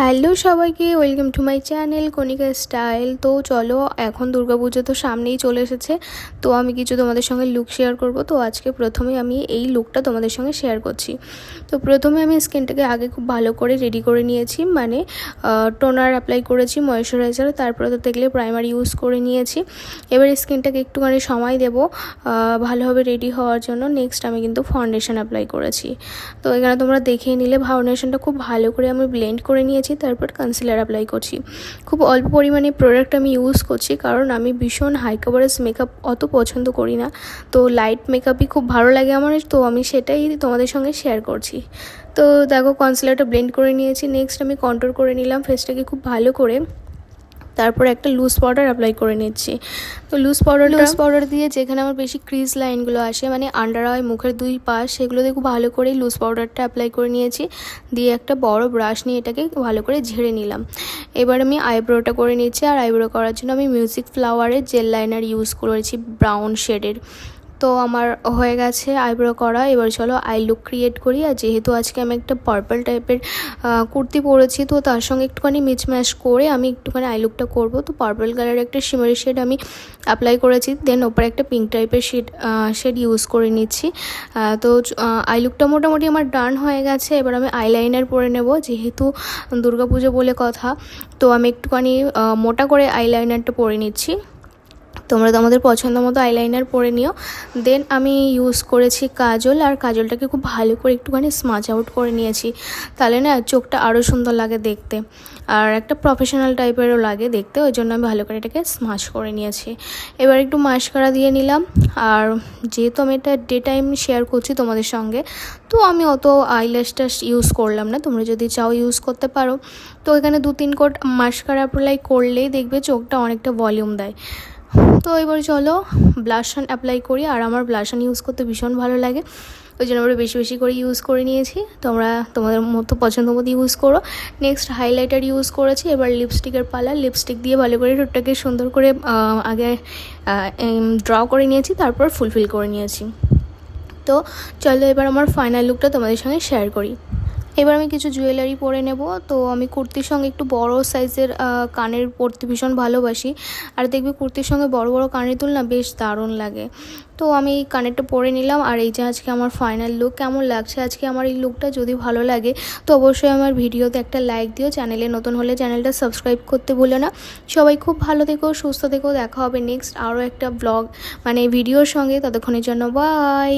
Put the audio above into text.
Hello সবাইকে, welcome to my channel Kanika style. তো চলো, এখন দুর্গাপুজো তো সামনেই চলে এসেছে। তো আমি কিছু তোমাদের সঙ্গে লুক শেয়ার করব। তো আজকে প্রথমে আমি এই লুকটা তোমাদের সঙ্গে শেয়ার করছি। তো প্রথমে আমি স্কিনটাকে আগে খুব ভালো করে রেডি করে নিয়েছি। মানে টোনার অ্যাপ্লাই করেছি ময়শ্চারাইজার তারপরে তো দেখলে প্রাইমার ইউজ করে নিয়েছি। এবার স্কিনটাকে একটুখানি সময় দেব ভালোভাবে রেডি হওয়ার জন্য। নেক্সট আমি কিন্তু ফাউন্ডেশন অ্যাপ্লাই করেছি। তো এখানে তোমরা দেখে নিলে ফাউন্ডেশনটা খুব ভালো করে আমি ব্লেন্ড করে নিয়েছি। তারপর কনসিলার অ্যাপ্লাই করছি। খুব অল্প পরিমাণে প্রোডাক্ট আমি ইউজ করছি, কারণ আমি ভীষণ হাই কভারেজ মেকআপ অত পছন্দ করি না। তো লাইট মেকআপই খুব ভালো লাগে আমার, তো আমি সেটাই তোমাদের সঙ্গে শেয়ার করছি। তো দেখো কনসিলারটা ব্লেন্ড করে নিয়েছি। নেক্সট আমি কন্ট্রোল করে নিলাম ফেসটাকে খুব ভালো করে। তারপর একটা লুজ পাউডার অ্যাপ্লাই করে নিচ্ছি। তো লুজ পাউডার লুজ পাউডার দিয়ে যেখানে আমার বেশি ক্রিজ লাইনগুলো আসে মানে আন্ডার আই মুখের দুই পাশ সেগুলো দিয়ে খুব ভালো করেই লুজ পাউডারটা অ্যাপ্লাই করে নিয়েছি। দিয়ে একটা বড় ব্রাশ নিয়ে এটাকে ভালো করে ঝেড়ে নিলাম। এবার আমি আইব্রোটা করে নিয়েছি আর আইব্রো করার জন্য আমি মিউজিক ফ্লাওয়ারের জেল লাইনার ইউজ করেছি ব্রাউন শেডের তো আমার হয়ে গেছে আইব্রো করা। এবার চলো আই লুক ক্রিয়েট করি। আর যেহেতু আজকে আমি একটা পার্পল টাইপের কুর্তি পরেছি, তো তার সঙ্গে একটুখানি মিচম্যাশ করে আমি একটুখানি আই লুকটা করব। তো পার্পল কালারের একটা শিমারি শেড আমি অ্যাপ্লাই করেছি। দেন ওপরে একটা পিঙ্ক টাইপের শেড শেড ইউজ করে নিচ্ছি। তো আই লুকটা মোটামুটি আমার ডান হয়ে গেছে। এবার আমি আইলাইনার পরে নেব, যেহেতু দুর্গাপুজো বলে কথা। তো আমি একটুখানি মোটা করে আইলাইনারটা পরে নিচ্ছি। তোমরা তো আমাদের পছন্দ মতো আইলাইনার পরে নিও। দেন আমি ইউজ করেছি কাজল, আর কাজলটাকে খুব ভালো করে একটুখানি স্মাচ আউট করে নিয়েছি। তাহলে না, চোখটা আরও সুন্দর লাগে দেখতে। আর একটা প্রফেশনাল টাইপেরও লাগে দেখতে, ওই জন্য আমি ভালো করে এটাকে স্মাচ করে নিয়েছি। এবার একটু মাস্কারা দিয়ে নিলাম। আর যেহেতু আমি এটা ডে টাইম শেয়ার করছি তোমাদের সঙ্গে, তো আমি অত আইল্যাশটা ইউজ করলাম না। তোমরা যদি চাও ইউজ করতে পারো। তো এখানে দু তিন কোট মাস্কারা অ্যাপ্লাই করলেই দেখবে চোখটা অনেকটা ভলিউম দেয়। তো এবার চলো ব্লাশন অ্যাপ্লাই করি, আর আমার ব্লাশন ইউজ করতে ভীষণ ভালো লাগে। ওই জন্য আমরা বেশি বেশি করে ইউজ করে নিয়েছি। তোমরা, তোমাদের মতো পছন্দ মতো ইউজ করো। নেক্সট হাইলাইটার ইউজ করেছি, এবার লিপস্টিকের পালা। লিপস্টিক দিয়ে ভালো করে ঠোঁটটাকে সুন্দর করে আগে ড্র করে নিয়েছি, তারপর ফুলফিল করে নিয়েছি। তো চলো এবার আমার ফাইনাল লুকটা তোমাদের সঙ্গে শেয়ার করি। এবার আমি কিছু জুয়েলারি পরে নেব। তো আমি কুর্তির সঙ্গে একটু বড় সাইজের কানের পরতে ভীষণ ভালোবাসি। আর দেখবি কুর্তির সঙ্গে বড় বড় কানের তুল না বেশ দারুণ লাগে। তো আমি এই কানেরটা পরে নিলাম। আর এই যে আজকে আমার ফাইনাল লুক কেমন লাগছে আজকে আমার এই লুকটা যদি ভালো লাগে, তো অবশ্যই আমার ভিডিওতে একটা লাইক দিও। চ্যানেলে নতুন হলে চ্যানেলটা সাবস্ক্রাইব করতে ভুলো না। সবাই খুব ভালো থেকো, সুস্থ থেকো। দেখা হবে নেক্সট আরও একটা ব্লগ মানে ভিডিওর সঙ্গে। ততক্ষণের জন্য বাই